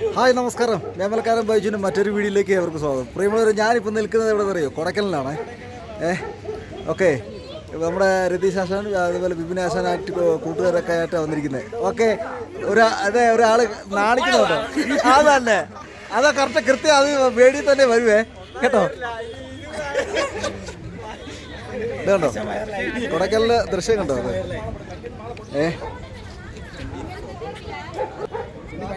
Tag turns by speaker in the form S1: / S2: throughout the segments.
S1: Hi നമസ്കാരം. വേമൽക്കാരൻ ബൈജുവിന്റെ മറ്റൊരു വീഡിയോയിലേക്ക് അവർക്ക് സ്വാഗതം. പ്രിയമുള്ളവർ ഞാനിപ്പോൾ നിൽക്കുന്നത് എവിടെ അറിയോ കൊടക്കലിലാണ്. ഏ ഓക്കെ. നമ്മുടെ രതീഷ് ആശാൻ അതുപോലെ ബിപിൻ ആശാൻ ആയിട്ട് കൂട്ടുകാരൊക്കെ ആയിട്ടാണ് വന്നിരിക്കുന്നത് ഓക്കെ ഒരു അതെ ഒരാൾ നാണിക്കുന്നുണ്ടോ അതല്ലേ അതാ കറക്റ്റ് കൃത്യം അത് വേടി തന്നെ വരുവേ. കേട്ടോ? ഇതുണ്ടോ കൊടക്കലിലെ ദൃശ്യം കണ്ടോ അത്? ഏ?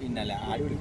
S2: പിന്നല്ല ആരും